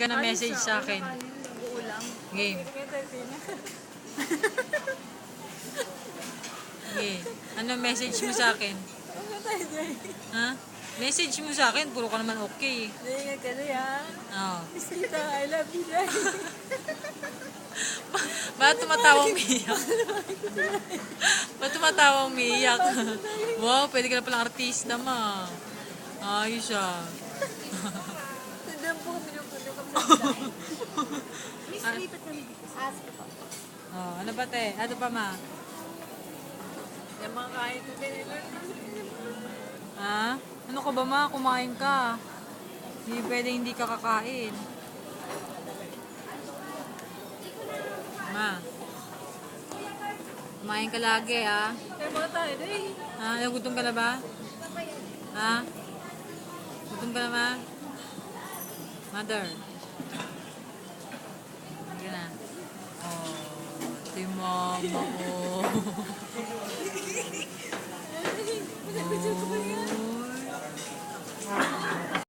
ka na message sa akin. Game. Okay. Ano message mo sa akin? Ha? Message mo sa akin, puro ka naman okay. Hindi ka na yan. Oo. Bisita, I love you, Jai. Ba't tumatawa umiiyak? Ba't tumatawa umiiyak? wow, pwede ka na palang artista, ma. Ayos ah. Tandaan po kami ng puno kami dito. Ask po. Oh, ano ba te? Ano pa ma? Yung mga kain ko. Ha? Ano ka ba ma? Kumain ka. Hindi pwede hindi ka kakain. Ma. Kumain ka lagi ah. Kaya mga tayo, eh. Ha? Nagutom ka na ba? Ha? Gutom ka na ba? Mother. Sige na. Oh, si mama ko.